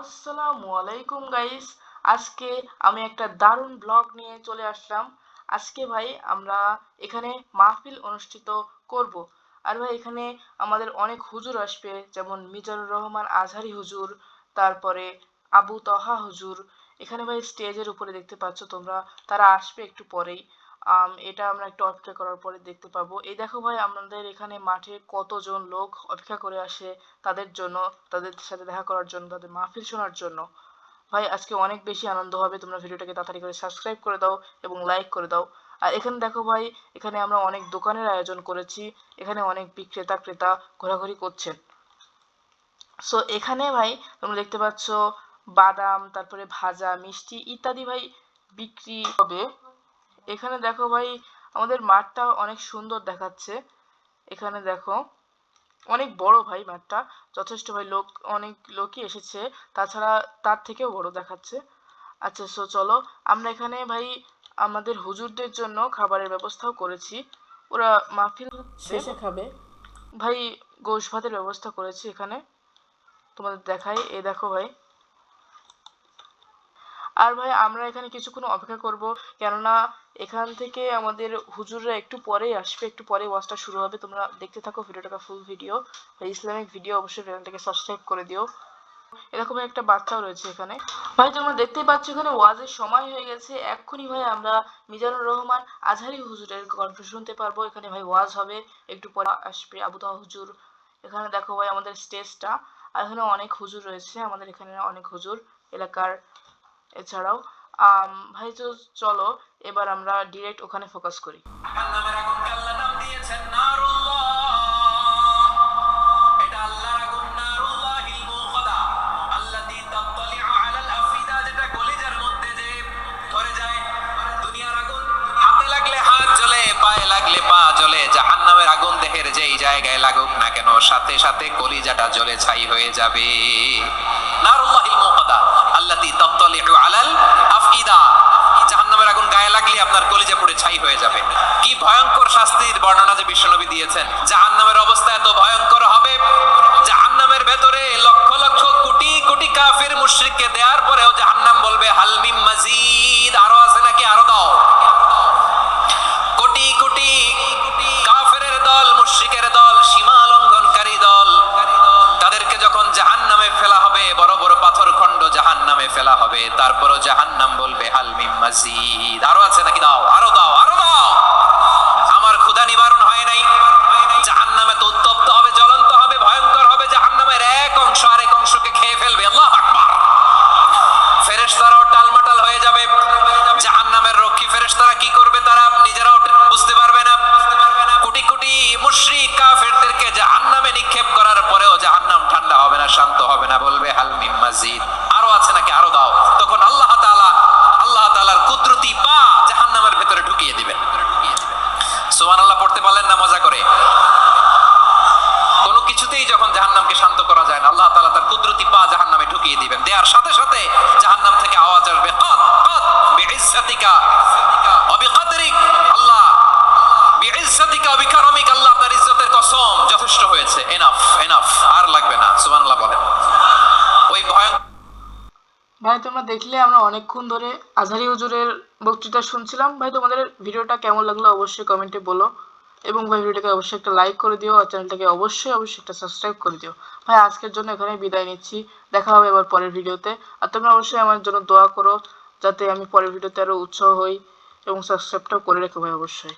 আসসালামু আলাইকুম গাইস আজকে আমি একটা দারুণ ব্লগ নিয়ে চলে আসলাম। আজকে ভাই আমরা এখানে মাহফিল অনুষ্ঠিত করব। আর ভাই, এখানে আমাদের অনেক হুজুর আসবে, যেমন মিজানুর রহমান আজহারি হুজুর, তারপরে আবু তহা হুজুর। এখানে ভাই স্টেজের উপরে দেখতে পাচ্ছ তোমরা, তারা আসবে একটু পরেই। এটা আমরা একটু অপেক্ষা করার পরে দেখতে পাবো। এই দেখো ভাই, আমাদের এখানে মাঠে কতজন লোক অপেক্ষা করে আসে তাদের জন্য, তাদের সাথে দেখা করার জন্য, তাদের মাহফিল শোনার জন্য। ভাই, আজকে অনেক বেশি আনন্দ হবে, তোমরা ভিডিওটাকে তাড়াতাড়ি করে সাবস্ক্রাইব করে দাও এবং লাইক করে দাও। আর এখানে দেখো ভাই, এখানে আমরা অনেক দোকানের আয়োজন করেছি, এখানে অনেক বিক্রেতা, ক্রেতা ঘোরাঘুরি করছেন। সো এখানে ভাই, তোমরা দেখতে পাচ্ছ বাদাম, তারপরে ভাজা, মিষ্টি ইত্যাদি ভাই বিক্রি হবে। এখানে দেখো ভাই আমাদের মাঠটা অনেক সুন্দর দেখাচ্ছে। এখানে দেখো অনেক বড় ভাই মাঠটা যথেষ্ট ভাই লোক অনেক লোকই এসেছে তাছাড়া তার থেকেও বড় দেখাচ্ছে। আচ্ছা সো চলো আমরা এখানে ভাই আমাদের হুজুরদের জন্য খাবারের ব্যবস্থাও করেছি। ওরা মাহফিল শেষে খাবে। ভাই গোশ ভাতের ব্যবস্থা করেছি এখানে। তোমাদের দেখাই এই দেখো ভাই। আর ভাই, আমরা এখানে কিছুক্ষণ অপেক্ষা করব। কেননা এখান থেকে আমাদের হুজুররা একটু পরেই আসবে, একটু পরে ওয়াজটা শুরু হবে। তোমরা দেখতে থাকো ভিডিওটাকে ফুল ভিডিও ইসলামিক ভিডিও অবশ্যই চ্যানেলটাকে সাবস্ক্রাইব করে দিও। এরকম একটা বাচ্চাও রয়েছে এখানে। ভাই, তোমরা দেখতেই পাচ্ছ এখানে ওয়াজের সময় হয়ে গেছে। এক্ষুনি ভাই, আমরা মিজানুর রহমান আজহারি হুজুরের গল্প শুনতে পারব। এখানে ভাই ওয়াজ হবে, একটু পরে আসবে আবু তাহ হুজুর। এখানে দেখো ভাই আমাদের স্টেজটা আর এখানে অনেক হুজুর রয়েছে, আমাদের এখানে অনেক হুজুর। এলাকার এছাড়াও ভাই তো চলো এবার আমরা ডিরেক্ট ওখানে ফোকাস করি জাহান্নামের আগুনকে আল্লাহ নাম দিয়েছেন নারুল্লাহ। এটা আল্লাহর আগুন, নারুল্লাহিল মুকাদা। আল্লাতী তাত্তালিউ আলাল আফিদা, যেটা কলিজার মধ্যে যে ধরে যায়। দুনিয়ার আগুন হাতে লাগলে হাত জ্বলে, পায়ে লাগলে পা জ্বলে। জাহান্নামের আগুন দেহের যেই জায়গায় লাগুক না কেন সাথে সাথে কলিজাটা জ্বলে ছাই হয়ে যাবে নারুল্লাহিল মুকাদা আল্লাতী তাত্তালিউ আলাল আফিদা জাহান্নামের আগুন গায়ে লাগলে আপনার কলিজা পুড়ে ছাই হয়ে যাবে। কি ভয়ঙ্কর শাস্তির বর্ণনা যে বিশ্বনবী দিয়েছেন। জাহান্নামের অবস্থা এত ভয়ঙ্কর হবে। তারপরও জাহান্নাম বলবে হালমিম মাজিদ। আরও আছে নাকি? দেওয়ার সাথে সাথে জাহান্নাম থেকে আওয়াজ আসবে। বিইজ্জাতিকা ওয়া আল্লাহ আল্লাহ আপনার ইজ্জতের কসম যথেষ্ট হয়েছে। এনাফ এনাফ আর লাগবে না, সুবহানাল্লাহ বলেন। ওই ভয়ঙ্কর ভাই, তোমরা দেখলে আমরা অনেকক্ষণ ধরে আজহারি হুজুরের বক্তৃতা শুনছিলাম। ভাই, তোমাদের ভিডিওটা কেমন লাগল অবশ্যই কমেন্টে বলো। এবং ভাই ভিডিওটাকে অবশ্যই একটা লাইক করে দিও আর চ্যানেলটাকে অবশ্যই অবশ্যই একটা সাবস্ক্রাইব করে দিও। ভাই, আজকের জন্য এখানে বিদায় নিচ্ছি। দেখা হবে এবার পরের ভিডিওতে। আর তোমরা অবশ্যই আমার জন্য দোয়া করো, যাতে আমি পরের ভিডিওতে আরও উৎসাহ হই এবং সাবস্ক্রাইবটাও করে রেখো ভাই, অবশ্যই।